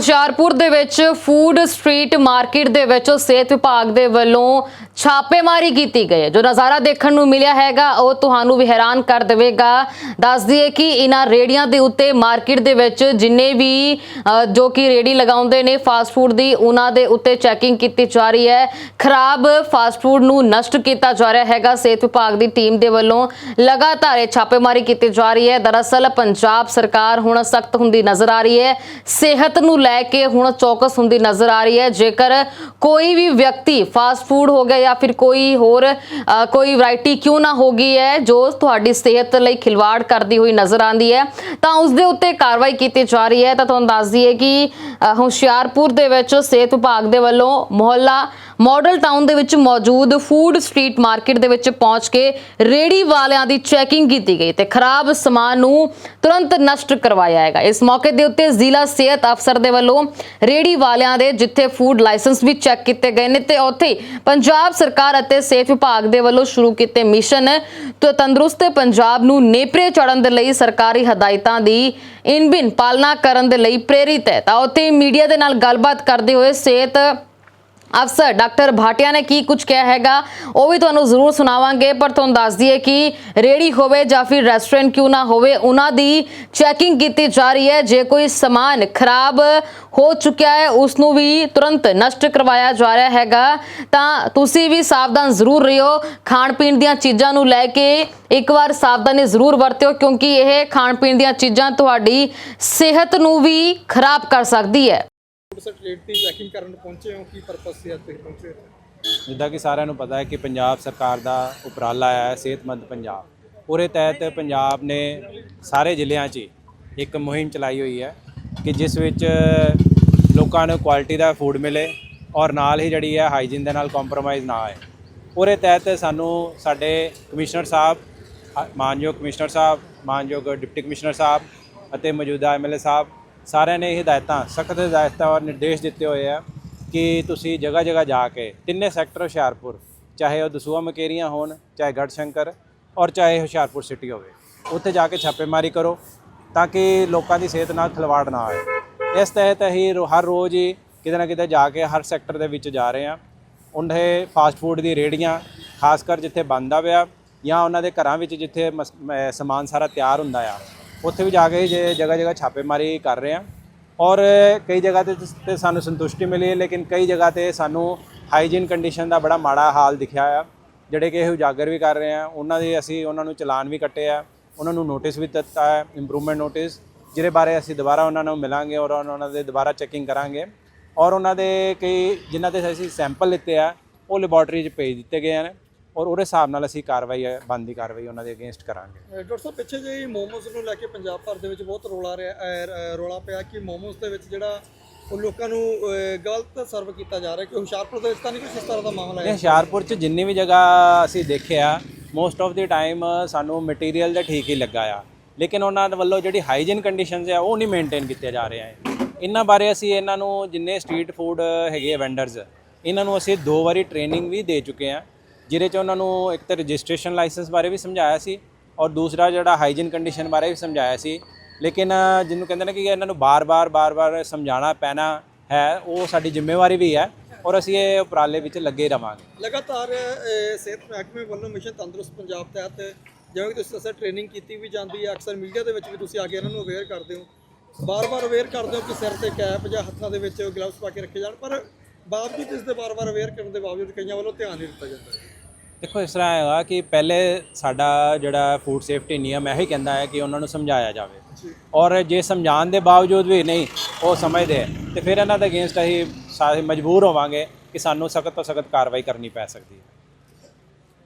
ਹੁਸ਼ਿਆਰਪੁਰ ਦੇ ਵਿੱਚ food street market ਦੇ ਵਿੱਚ ਸਿਹਤ ਵਿਭਾਗ ਦੇ ਵੱਲੋਂ ਛਾਪੇਮਾਰੀ ਕੀਤੀ ਗਈ ਹੈ। ਜੋ ਨਜ਼ਾਰਾ ਦੇਖਣ ਨੂੰ ਮਿਲਿਆ ਹੈਗਾ, ਉਹ ਤੁਹਾਨੂੰ ਵੀ ਹੈਰਾਨ ਕਰ ਦੇਵੇਗਾ। ਦੱਸ ਦਈਏ ਕਿ ਇਹਨਾਂ ਰੇੜੀਆਂ ਦੇ ਉੱਤੇ ਮਾਰਕੀਟ ਦੇ ਵਿੱਚ ਜਿੰਨੇ ਵੀ ਜੋ ਕਿ ਰੇੜੀ ਲਗਾਉਂਦੇ ਨੇ ਫਾਸਟ ਫੂਡ ਦੀ ਉਹਨਾਂ ਦੇ ਉੱਤੇ ਚੈਕਿੰਗ ਕੀਤੀ ਜਾ ਰਹੀ ਹੈ। ਖਰਾਬ ਫਾਸਟ ਫੂਡ ਨੂੰ ਨਸ਼ਟ ਕੀਤਾ ਜਾ ਰਿਹਾ ਹੈਗਾ। ਸਿਹਤ ਵਿਭਾਗ ਦੀ ਟੀਮ ਦੇ ਵੱਲੋਂ ਲਗਾਤਾਰ ਇਹ ਛਾਪੇਮਾਰੀ ਕੀਤੀ ਜਾ ਰਹੀ ਹੈ। ਦਰਅਸਲ ਪੰਜਾਬ ਸਰਕਾਰ ਹੁਣ ਸਖਤ ਹੁੰਦੀ ਨਜ਼ਰ ਆ ਰਹੀ ਹੈ। ਸਿਹਤ ਨੂੰ ਲੈ ਕੇ ਹੁਣ ਚੌਕਸ ਹੁੰਦੀ ਨਜ਼ਰ ਆ ਰਹੀ ਹੈ। ਜੇਕਰ ਕੋਈ ਵੀ ਵਿਅਕਤੀ ਫਾਸਟ ਫੂਡ ਹੋ ਗਿਆ ਜਾਂ ਫਿਰ ਕੋਈ ਹੋਰ ਕੋਈ ਵੈਰਾਈਟੀ ਕਿਉਂ ਨਾ ਹੋ ਗਈ ਹੈ, ਜੋ ਤੁਹਾਡੀ ਸਿਹਤ ਲਈ ਖਿਲਵਾੜ ਕਰਦੀ ਹੋਈ ਨਜ਼ਰ ਆਂਦੀ ਹੈ, ਤਾਂ ਉਸ ਦੇ ਉੱਤੇ ਕਾਰਵਾਈ ਕੀਤੀ ਜਾ ਰਹੀ ਹੈ। ਤਾਂ ਤੁਹਾਨੂੰ ਦੱਸ ਦਈਏ ਕਿ ਹੁਸ਼ਿਆਰਪੁਰ ਦੇ ਵਿੱਚ ਸਿਹਤ ਵਿਭਾਗ ਦੇ ਵੱਲੋਂ ਮੁਹੱਲਾ ਮਾਡਲ ਟਾਊਨ ਦੇ ਵਿੱਚ ਮੌਜੂਦ ਫੂਡ ਸਟਰੀਟ ਮਾਰਕੀਟ ਦੇ ਵਿੱਚ ਪਹੁੰਚ ਕੇ ਰੇੜੀ ਵਾਲਿਆਂ ਦੀ ਚੈਕਿੰਗ ਕੀਤੀ ਗਈ ਤੇ ਖਰਾਬ ਸਮਾਨ ਨੂੰ ਤੁਰੰਤ ਨਸ਼ਟ ਕਰਵਾਇਆ ਹੈਗਾ। ਇਸ ਮੌਕੇ ਦੇ ਉੱਤੇ ਜ਼ਿਲ੍ਹਾ ਸਿਹਤ ਅਫਸਰ ਦੇ ਵੱਲੋਂ ਰੇੜੀ ਵਾਲਿਆਂ ਦੇ ਜਿੱਥੇ ਫੂਡ ਲਾਇਸੈਂਸ ਵੀ ਚੈੱਕ ਕੀਤੇ ਗਏ ਨੇ ਤੇ ਉੱਥੇ ਪੰਜਾਬ ਸਰਕਾਰ ਅਤੇ ਸਿਹਤ ਵਿਭਾਗ ਦੇ ਵੱਲੋਂ ਸ਼ੁਰੂ ਕੀਤੇ ਮਿਸ਼ਨ ਤੋਂ ਤੰਦਰੁਸਤ ਪੰਜਾਬ ਨੂੰ ਨੇਪਰੇ ਚੜਨ ਦੇ ਲਈ ਸਰਕਾਰੀ ਹਦਾਇਤਾਂ ਦੀ ਇਨਬਿਨ ਪਾਲਣਾ ਕਰਨ ਦੇ ਲਈ ਪ੍ਰੇਰਿਤ ਹੈ। ਤਾਂ ਉੱਥੇ ਮੀਡੀਆ ਦੇ ਨਾਲ ਗੱਲਬਾਤ ਕਰਦੇ ਹੋਏ ਸਿਹਤ ਅਫਸਰ ਡਾਕਟਰ ਭਾਟਿਆ ਨੇ ਕੀ ਕੁਝ ਕਿਹਾ ਹੈਗਾ ਉਹ ਵੀ ਤੁਹਾਨੂੰ ਜ਼ਰੂਰ ਸੁਣਾਵਾਂਗੇ ਪਰ ਤੁਹਾਨੂੰ ਦੱਸ ਦਈਏ ਕਿ ਰੇੜੀ ਹੋਵੇ ਜਾਂ ਫਿਰ ਰੈਸਟੋਰੈਂਟ ਕਿਉਂ ਨਾ ਹੋਵੇ ਉਹਨਾਂ ਦੀ ਚੈਕਿੰਗ ਕੀਤੀ ਜਾ ਰਹੀ ਹੈ ਜੇ ਕੋਈ ਸਮਾਨ ਖਰਾਬ ਹੋ ਚੁੱਕਿਆ ਹੈ ਉਸ ਨੂੰ ਵੀ ਤੁਰੰਤ ਨਸ਼ਟ ਕਰਵਾਇਆ ਜਾ ਰਿਹਾ ਹੈਗਾ ਤਾਂ ਤੁਸੀਂ ਵੀ ਸਾਵਧਾਨ ਜ਼ਰੂਰ ਰਹਿਓ ਖਾਣ ਪੀਣ ਦੀਆਂ ਚੀਜ਼ਾਂ ਨੂੰ ਲੈ ਕੇ ਇੱਕ ਵਾਰ ਸਾਵਧਾਨੀ ਜ਼ਰੂਰ ਵਰਤਿਓ ਕਿਉਂਕਿ ਇਹ ਖਾਣ ਪੀਣ ਦੀਆਂ ਚੀਜ਼ਾਂ ਤੁਹਾਡੀ ਸਿਹਤ ਨੂੰ ਵੀ ਖਰਾਬ ਕਰ ਸਕਦੀ ਹੈ ਫੂਡ ਸਟਰੀਟ ਦੀ ਚੈਕਿੰਗ ਕਰਨ ਪਹੁੰਚੇ ਹੋ? ਕੀ ਪਰਪਸ ਸੀ ਅੱਜ ਤੁਸੀਂ ਪਹੁੰਚੇ ਜਿੱਦਾਂ ਕਿ ਸਾਰਿਆਂ ਨੂੰ ਪਤਾ ਹੈ ਕਿ ਪੰਜਾਬ ਸਰਕਾਰ ਦਾ ਉਪਰਾਲਾ ਆਇਆ ਹੈ, ਸਿਹਤਮੰਦ ਪੰਜਾਬ। ਉਹਦੇ ਤਹਿਤ ਪੰਜਾਬ ਨੇ ਸਾਰੇ ਜ਼ਿਲ੍ਹਿਆਂ 'ਚ ਇੱਕ ਮੁਹਿੰਮ ਚਲਾਈ ਹੋਈ ਹੈ ਕਿ ਜਿਸ ਵਿੱਚ ਲੋਕਾਂ ਨੂੰ ਕੁਆਲਿਟੀ ਦਾ ਫੂਡ ਮਿਲੇ ਔਰ ਨਾਲ ਹੀ ਜਿਹੜੀ ਹੈ ਹਾਈਜੀਨ ਦੇ ਨਾਲ ਕੰਪਰੋਮਾਈਜ਼ ਨਾ ਆਏ। ਉਹਦੇ ਤਹਿਤ ਸਾਨੂੰ ਸਾਡੇ ਕਮਿਸ਼ਨਰ ਸਾਹਿਬ ਅ- ਮਾਨਯੋਗ ਕਮਿਸ਼ਨਰ ਸਾਹਿਬ, ਮਾਨਯੋਗ ਡਿਪਟੀ ਕਮਿਸ਼ਨਰ ਸਾਹਿਬ ਅਤੇ ਮੌਜੂਦਾ ਐਮਐਲਏ ਸਾਹਿਬ ਸਾਰਿਆਂ ਨੇ ਇਹ ਹਦਾਇਤਾਂ, ਸਖਤ ਹਦਾਇਤਾਂ ਔਰ ਨਿਰਦੇਸ਼ ਦਿੱਤੇ ਹੋਏ ਆ ਕਿ ਤੁਸੀਂ ਜਗ੍ਹਾ ਜਗ੍ਹਾ ਜਾ ਕੇ ਤਿੰਨੇ ਸੈਕਟਰ ਹੁਸ਼ਿਆਰਪੁਰ, ਚਾਹੇ ਉਹ ਦਸੂਆ ਮਕੇਰੀਆਂ ਹੋਣ, ਚਾਹੇ ਗੜਸ਼ੰਕਰ ਔਰ ਚਾਹੇ ਹੁਸ਼ਿਆਰਪੁਰ ਸਿਟੀ ਹੋਵੇ, ਉੱਥੇ ਜਾ ਕੇ ਛਾਪੇਮਾਰੀ ਕਰੋ ਤਾਂ ਕਿ ਲੋਕਾਂ ਦੀ ਸਿਹਤ ਨਾਲ ਖਿਲਵਾੜ ਨਾ ਆਏ। ਇਸ ਤਹਿਤ ਅਸੀਂ ਰੋ- ਹਰ ਰੋਜ਼ ਹੀ ਕਿਤੇ ਨਾ ਕਿਤੇ ਜਾ ਕੇ ਹਰ ਸੈਕਟਰ ਦੇ ਵਿੱਚ ਜਾ ਰਹੇ ਹਾਂ। ਉਹਦੇ ਫਾਸਟ ਫੂਡ ਦੀ ਰੇੜੀਆਂ ਖਾਸ ਕਰ ਜਿੱਥੇ ਬੰਦਾ ਪਿਆ ਜਾਂ ਉਹਨਾਂ ਦੇ ਘਰਾਂ ਵਿੱਚ ਜਿੱਥੇ ਮਸ- ਸਮਾਨ ਸਾਰਾ ਤਿਆਰ ਹੁੰਦਾ ਆ ਉੱਥੇ ਵੀ ਜਾ ਕੇ ਜੇ ਜਗ੍ਹਾ ਜਗ੍ਹਾ ਛਾਪੇਮਾਰੀ ਕਰ ਰਹੇ ਹਾਂ। ਔਰ ਕਈ ਜਗ੍ਹਾ ਤੇ ਤੇ ਸਾਨੂੰ ਸੰਤੁਸ਼ਟੀ ਮਿਲੀ ਹੈ, ਲੇਕਿਨ ਕਈ ਜਗ੍ਹਾ ਤੇ ਸਾਨੂੰ ਹਾਈਜੀਨ ਕੰਡੀਸ਼ਨ ਦਾ ਬੜਾ ਮਾੜਾ ਹਾਲ ਦਿਖਿਆ ਆ। ਜਿਹੜੇ ਕਿ ਇਹ ਉਜਾਗਰ ਵੀ ਕਰ ਰਹੇ ਆ, ਉਹਨਾਂ ਦੇ ਅਸੀਂ ਉਹਨਾਂ ਨੂੰ ਚਲਾਨ ਵੀ ਕੱਟੇ ਆ, ਉਹਨਾਂ ਨੂੰ ਨੋਟਿਸ ਵੀ ਦਿੱਤਾ ਹੈ ਇੰਪਰੂਵਮੈਂਟ ਨੋਟਿਸ ਜਿਹਦੇ ਬਾਰੇ ਅਸੀਂ ਦੁਬਾਰਾ ਉਹਨਾਂ ਨੂੰ ਮਿਲਾਂਗੇ ਔਰ ਉਹਨਾਂ ਦੇ ਦੁਬਾਰਾ ਚੈਕਿੰਗ ਕਰਾਂਗੇ। ਔਰ ਉਹਨਾਂ ਦੇ ਕਈ ਜਿਨ੍ਹਾਂ ਤੇ ਅਸੀਂ ਸੈਂਪਲ ਲਿੱਤੇ ਆ, ਉਹ ਲੈਬੋਰਟਰੀ 'ਚ ਭੇਜ ਦਿੱਤੇ ਗਏ ਹਨ। ਔਰ ਉਹਦੇ ਹਿਸਾਬ ਨਾਲ ਅਸੀਂ ਕਾਰਵਾਈ ਬੰਦੀ ਕਾਰਵਾਈ ਉਹਨਾਂ ਦੇ ਅਗੇਂਸਟ ਕਰਾਂਗੇ। ਅਹ ਡਾਕਟਰ ਸਾਹਿਬ ਪਿੱਛੇ ਜਿਹੇ ਮੋਮੋਸ ਨੂੰ ਲੈ ਕੇ ਪੰਜਾਬ ਭਰ ਦੇ ਵਿੱਚ ਬਹੁਤ ਰੋਲਾ ਰਿਹਾ ਅਹ, ਅਹ, ਰੌਲਾ ਪਿਆ ਕਿ ਮੋਮੋਸ ਦੇ ਵਿੱਚ ਜਿਹੜਾ ਉਹ ਲੋਕਾਂ ਨੂੰ ਅਹ, ਗਲਤ ਸਰਵ ਕੀਤਾ ਜਾ ਰਿਹਾ ਕਿ ਹੁਸ਼ਿਆਰਪੁਰ ਦੇ ਵਿੱਚ ਤਾਂ ਨਹੀਂ ਕੁਝ ਇਸ ਤਰ੍ਹਾਂ ਦਾ ਮਾਮਲਾ ਇਹ ਹੈ ਹੁਸ਼ਿਆਰਪੁਰ ਚ ਜਿੰਨੀ ਵੀ ਜਗ੍ਹਾ ਅਸੀਂ ਦੇਖਿਆ ਮੋਸਟ ਆਫ ਦੀ ਟਾਈਮ ਸਾਨੂੰ ਮਟੀਰੀਅਲ ਦਾ ਠੀਕ ਹੀ ਲੱਗਾ ਆ। ਲੇਕਿਨ ਉਹਨਾਂ ਦੇ ਵੱਲੋਂ ਜਿਹੜੀ ਹਾਈਜੀਨ ਕੰਡੀਸ਼ਨਸ ਆ ਉਹ ਨਹੀਂ ਮੇਨਟੇਨ ਕੀਤੇ ਜਾ ਰਹੇ ਆ ਇਹਨਾਂ ਬਾਰੇ ਅਸੀਂ ਇਹਨਾਂ ਨੂੰ ਜਿੰਨੇ ਸਟਰੀਟ ਫੂਡ ਹੈਗੇ ਵੈਂਡਰਸ ਇਹਨਾਂ ਨੂੰ ਅਸੀਂ ਦੋ ਵਾਰੀ ਟ੍ਰੇਨਿੰਗ ਵੀ ਦੇ ਚੁੱਕੇ ਆ। ਜਿਹਦੇ ਚ ਉਹਨਾਂ ਨੂੰ ਇੱਕ ਤਾਂ ਰਜਿਸਟ੍ਰੇਸ਼ਨ ਲਾਇਸੈਂਸ ਬਾਰੇ ਵੀ ਸਮਝਾਇਆ ਸੀ ਔਰ ਦੂਸਰਾ ਜਿਹੜਾ ਹਾਈਜੀਨ ਕੰਡੀਸ਼ਨ ਬਾਰੇ ਵੀ ਸਮਝਾਇਆ ਸੀ। ਲੇਕਿਨ ਜਿਹਨੂੰ ਕਹਿੰਦੇ ਨੇ ਕਿ ਇਹਨਾਂ ਨੂੰ ਬਾਰ-ਬਾਰ ਬਾਰ-ਬਾਰ ਸਮਝਾਉਣਾ ਪੈਣਾ ਹੈ, ਉਹ ਸਾਡੀ ਜ਼ਿੰਮੇਵਾਰੀ ਵੀ ਹੈ ਔਰ ਅਸੀਂ ਇਹ ਉਪਰਾਲੇ ਵਿੱਚ ਲੱਗੇ ਰਵਾਂਗੇ। ਲਗਾਤਾਰ ਸਿਹਤ ਮਹਿਕਮੇ ਵੱਲੋਂ ਮਿਸ਼ਨ ਤੰਦਰੁਸਤ ਪੰਜਾਬ ਤਹਿਤ ਜਿਵੇਂ ਕਿ ਤੁਸੀਂ ਦੱਸਿਆ ਟ੍ਰੇਨਿੰਗ ਕੀਤੀ ਵੀ ਜਾਂਦੀ ਹੈ। ਅਕਸਰ ਮੀਡੀਆ ਦੇ ਵਿੱਚ ਵੀ ਤੁਸੀਂ ਆ ਕੇ ਇਹਨਾਂ ਨੂੰ ਅਵੇਅਰ ਕਰਦੇ ਹੋ। ਬਾਰ-ਬਾਰ ਅਵੇਅਰ ਕਰਦੇ ਹੋ ਕਿ ਸਿਰ ਤੇ ਕੈਪ ਜਾਂ ਹੱਥਾਂ ਦੇ ਵਿੱਚ ਗਲਵਸ ਪਾ ਕੇ ਰੱਖੇ ਜਾਣ, ਪਰ ਬਾਵਜੂਦ ਇਸ ਦੇ ਬਾਰ-ਬਾਰ ਅਵੇਅਰ ਕਰਨ ਦੇ ਬਾਵਜੂਦ ਕਈਆਂ ਵੱਲੋਂ ਧਿਆਨ ਨਹੀਂ ਦਿੱਤਾ ਜਾਂਦਾ। ਦੇਖੋ ਇਸ ਤਰ੍ਹਾਂ ਹੈਗਾ ਕਿ ਪਹਿਲੇ ਸਾਡਾ ਜਿਹੜਾ ਫੂਡ ਸੇਫਟੀ ਨਿਯਮ ਇਹੀ ਕਹਿੰਦਾ ਹੈ ਕਿ ਉਹਨਾਂ ਨੂੰ ਸਮਝਾਇਆ ਜਾਵੇ। ਔਰ ਜੇ ਸਮਝਾਉਣ ਦੇ ਬਾਵਜੂਦ ਵੀ ਨਹੀਂ ਉਹ ਸਮਝਦੇ ਹੈ, ਤੇ ਫਿਰ ਇਹਨਾਂ ਦੇ ਅਗੇਂਸਟ ਅਸੀਂ ਸਾਰੇ ਮਜਬੂਰ ਹੋਵਾਂਗੇ ਕਿ ਸਾਨੂੰ ਸਖਤ ਤੋਂ ਸਖਤ ਕਾਰਵਾਈ ਕਰਨੀ ਪੈ ਸਕਦੀ ਹੈ।